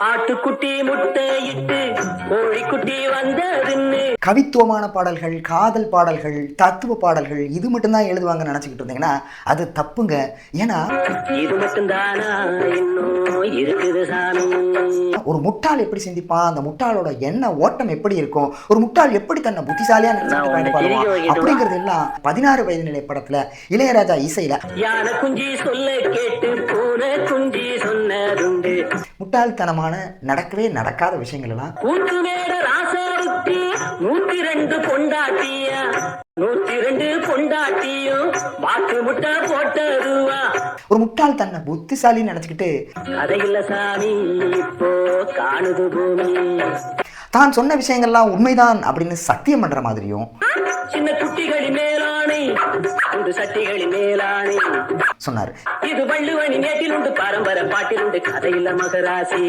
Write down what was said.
ஆட்டுக்குட்டி முட்டையிட்டு கோழிக்குட்டி வந்ததுன்னு. கவித்துவமான பாடல்கள் காதல் பாடல்கள் தத்துவ பாடல்கள் இது மட்டும்தான் எழுதுவாங்கன்னு நினச்சிக்கிட்டு இருந்தீங்கன்னா அது தப்புங்க. ஏன்னா இது மட்டும்தானா? இன்னும் இருக்குது சாமி. ஒரு முட்டாள் எப்படி சிந்திப்பான் அந்த முட்டாளோட எண்ண ஓட்டம் எப்படி இருக்கும்? ஒரு முட்டாள் எப்படி தன்னை புத்திசாலியா பாடுவான் அப்படிங்கிறது எல்லாம் பதினாறு வயது நிலை படத்துல இளையராஜா இசையில யானை குஞ்சி சொல்ல கேட்டு சொன்னதுண்டு முட்டாள்தனமான நடக்கவே நடக்காத விஷயங்கள் எல்லாம் நூத்தி ரெண்டு பொண்டாட்டியா? நூத்தி ரெண்டு பொண்டாட்டியும் வாக்கு முட்டை போட்டதுவா? ஒரு முட்டாள் தன்னை புத்திசாலின்னு நினைச்சுக்கிட்டு கதையில்ல சாமி இப்போ காணுது பூமி. தான் சொன்ன விஷயங்கள்லாம் உண்மைதான் அப்படின்னு சத்தியம் பண்ற மாதிரியும் சின்ன குட்டிகளின் இந்த சட்டிகளின் மேலாணை. சொன்னார். இது வள்ளுவனின் பாரம்பரிய உண்டு பரம்பரை பாட்டில் உண்டு மகராசி.